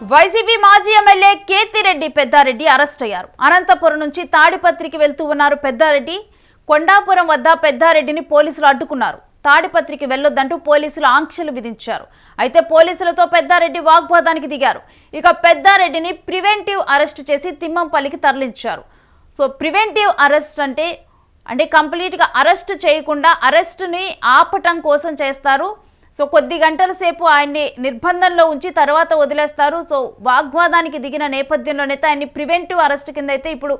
YCP మాజీ MLA Kethireddy Peddareddy arrest అయ్యారు. అనంతపురం నుంచి తాడిపత్రికి వెళ్తూ ఉన్నారు పెద్దారెడ్డి. కొండాపురం వద్ద పెద్దారెడ్డిని పోలీసులు అడ్డుకున్నారు. తాడిపత్రికి వెళ్ళొద్దంటూ పోలీసులు ఆంక్షలు విధించారు. అయితే పోలీసులతో పెద్దారెడ్డి వాగ్వాదానికి దిగారు. ఇక పెద్దారెడ్డిని ప్రివెంటివ్ అరెస్ట్ చేసి తిమ్మంపల్లికి తరలించారు. సో ప్రివెంటివ్ అరెస్ట్ అంటే అంటే కంప్లీట్గా అరెస్ట్ చేయకుండా అరెస్ట్ని ఆపటం కోసం చేస్తారు. సో కొద్ది గంటల సేపు ఆయన్ని నిర్బంధంలో ఉంచి తర్వాత వదిలేస్తారు. సో వాగ్వాదానికి దిగిన నేపథ్యంలోనైతే ఆయన్ని ప్రివెంటివ్ అరెస్ట్ కింద అయితే ఇప్పుడు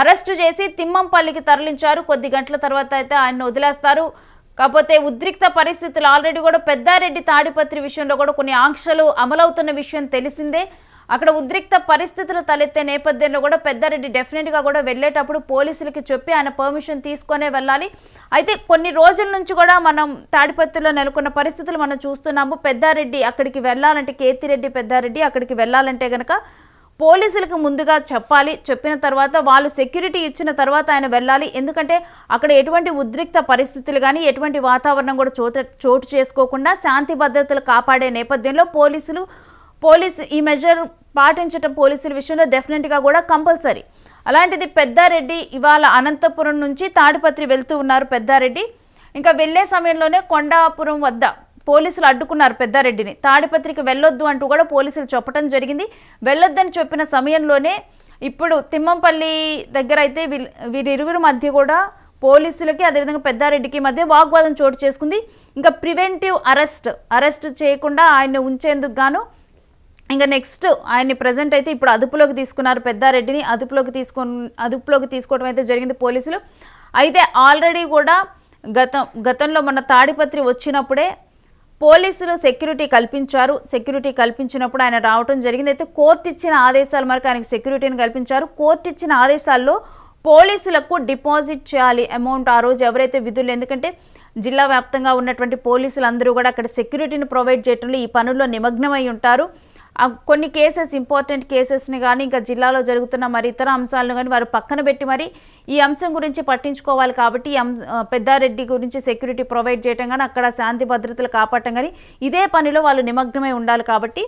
అరెస్టు చేసి తిమ్మంపల్లికి తరలించారు. కొద్ది గంటల తర్వాత అయితే ఆయన వదిలేస్తారు. కాకపోతే ఉద్రిక్త పరిస్థితులు ఆల్రెడీ కూడా పెద్దారెడ్డి తాడిపత్రి విషయంలో కూడా కొన్ని ఆంక్షలు అమలవుతున్న విషయం తెలిసిందే. అక్కడ ఉద్రిక్త పరిస్థితులు తలెత్తే నేపథ్యంలో కూడా పెద్దారెడ్డి డెఫినెట్గా కూడా వెళ్ళేటప్పుడు పోలీసులకి చెప్పి ఆయన పర్మిషన్ తీసుకొనే వెళ్ళాలి. అయితే కొన్ని రోజుల నుంచి కూడా మనం తాడిపత్రిలో నెలకొన్న పరిస్థితులు మనం చూస్తున్నాము. పెద్దారెడ్డి అక్కడికి వెళ్ళాలంటే కేతిరెడ్డి పెద్దారెడ్డి అక్కడికి వెళ్ళాలంటే కనుక పోలీసులకు ముందుగా చెప్పాలి. చెప్పిన తర్వాత వాళ్ళు సెక్యూరిటీ ఇచ్చిన తర్వాత ఆయన వెళ్ళాలి. ఎందుకంటే అక్కడ ఎటువంటి ఉద్రిక్త పరిస్థితులు కానీ ఎటువంటి వాతావరణం కూడా చోట చోటు చేసుకోకుండా శాంతి భద్రతలు కాపాడే నేపథ్యంలో పోలీసులు పోలీసు ఈ మెజర్ పాటించటం పోలీసుల విషయంలో డెఫినెట్గా కూడా కంపల్సరీ అలాంటిది పెద్దారెడ్డి ఇవాళ అనంతపురం నుంచి తాడిపత్రి వెళ్తూ ఉన్నారు పెద్దారెడ్డి. ఇంకా వెళ్ళే సమయంలోనే కొండాపురం వద్ద పోలీసులు అడ్డుకున్నారు పెద్దారెడ్డిని. తాడిపత్రికి వెళ్ళొద్దు అంటూ కూడా పోలీసులు చెప్పడం జరిగింది. వెళ్ళొద్దని చెప్పిన సమయంలోనే ఇప్పుడు తిమ్మంపల్లి దగ్గర అయితే వీరిరువురి మధ్య కూడా పోలీసులకి అదేవిధంగా పెద్దారెడ్డికి మధ్య వాగ్వాదం చోటు చేసుకుంది. ఇంకా ప్రివెంటివ్ అరెస్ట్ అరెస్ట్ చేయకుండా ఆయన్ని ఉంచేందుకు గాను ఇంకా నెక్స్ట్ ఆయన్ని ప్రజెంట్ అయితే ఇప్పుడు అదుపులోకి తీసుకున్నారు పెద్దారెడ్డిని. అదుపులోకి తీసుకు అదుపులోకి తీసుకోవడం అయితే జరిగింది పోలీసులు. అయితే ఆల్రెడీ కూడా గతం గతంలో మన తాడిపత్రి వచ్చినప్పుడే పోలీసులు సెక్యూరిటీ కల్పించారు. సెక్యూరిటీ కల్పించినప్పుడు ఆయన రావటం జరిగింది. అయితే కోర్టు ఇచ్చిన ఆదేశాల మేరకు ఆయనకు సెక్యూరిటీని కల్పించారు. కోర్టు ఇచ్చిన ఆదేశాల్లో పోలీసులకు డిపాజిట్ చేయాలి అమౌంట్ ఆ రోజు ఎవరైతే విధులు ఎందుకంటే జిల్లా వ్యాప్తంగా ఉన్నటువంటి పోలీసులు అందరూ కూడా అక్కడ సెక్యూరిటీని ప్రొవైడ్ చేయడంలో ఈ పనుల్లో నిమగ్నమై ఉంటారు. కొన్ని కేసెస్ ఇంపార్టెంట్ కేసెస్ని కానీ ఇంకా జిల్లాలో జరుగుతున్న మరి ఇతర అంశాలను కానీ వారు పక్కన పెట్టి మరి ఈ అంశం గురించి పట్టించుకోవాలి కాబట్టి ఈ పెద్దారెడ్డి గురించి సెక్యూరిటీ ప్రొవైడ్ చేయటం కానీ అక్కడ శాంతి భద్రతలు కాపాడటం కానీ ఇదే పనిలో వాళ్ళు నిమగ్నమై ఉండాలి కాబట్టి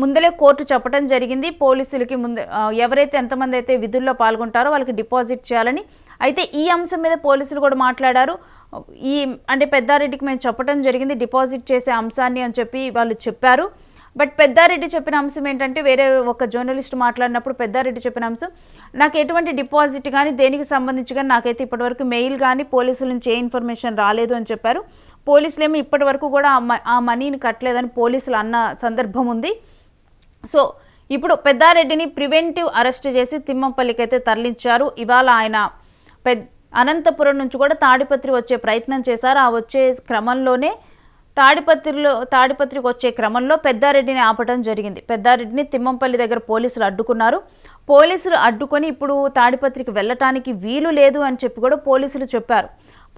ముందలే కోర్టు చెప్పడం జరిగింది. పోలీసులకి ముందు ఎవరైతే ఎంతమంది అయితే విధుల్లో పాల్గొంటారో వాళ్ళకి డిపాజిట్ చేయాలని అయితే ఈ అంశం మీద పోలీసులు కూడా మాట్లాడారు. ఈ అంటే పెద్దారెడ్డికి మేము చెప్పడం జరిగింది డిపాజిట్ చేసే అంశాన్ని అని చెప్పి వాళ్ళు చెప్పారు. బట్ పెద్దారెడ్డి చెప్పిన అంశం ఏంటంటే వేరే ఒక జర్నలిస్ట్ మాట్లాడినప్పుడు పెద్దారెడ్డి చెప్పిన అంశం నాకు ఎటువంటి డిపాజిట్ కానీ దేనికి సంబంధించి కానీ నాకైతే ఇప్పటివరకు మెయిల్ కానీ పోలీసుల నుంచి ఏ ఇన్ఫర్మేషన్ రాలేదు అని చెప్పారు. పోలీసులు ఏమో ఇప్పటివరకు కూడా ఆ మ- ఆ మనీని కట్టలేదని పోలీసులు అన్న సందర్భం ఉంది. సో ఇప్పుడు పెద్దారెడ్డిని ప్రివెంటివ్ అరెస్ట్ చేసి తిమ్మపల్లికైతే అయితే తరలించారు. ఇవాళ ఆయన పెద్ అనంతపురం నుంచి కూడా తాడిపత్రి వచ్చే ప్రయత్నం చేశారు. ఆ వచ్చే క్రమంలోనే తాడిపత్రిలో తాడిపత్రికి వచ్చే క్రమంలో పెద్దారెడ్డిని ఆపటం జరిగింది. పెద్దారెడ్డిని తిమ్మంపల్లి దగ్గర పోలీసులు అడ్డుకున్నారు. పోలీసులు అడ్డుకొని ఇప్పుడు తాడిపత్రికి వెళ్ళటానికి వీలు లేదు అని చెప్పి కూడా పోలీసులు చెప్పారు.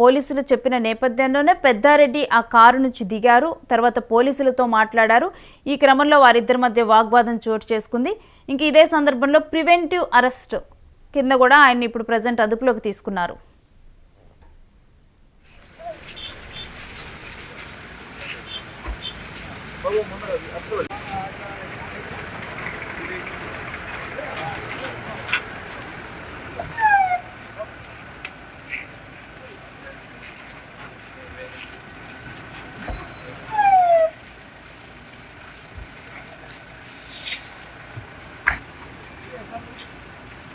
పోలీసులు చెప్పిన నేపథ్యంలోనే పెద్దారెడ్డి ఆ కారు నుంచి దిగారు. తర్వాత పోలీసులతో మాట్లాడారు. ఈ క్రమంలో వారిద్దరి మధ్య వాగ్వాదం చోటు చేసుకుంది. ఇంక ఇదే సందర్భంలో ప్రివెంటివ్ అరెస్ట్ కింద కూడా ఆయన్ని ఇప్పుడు ప్రజెంట్ అదుపులోకి తీసుకున్నారు. Vamos a mandar a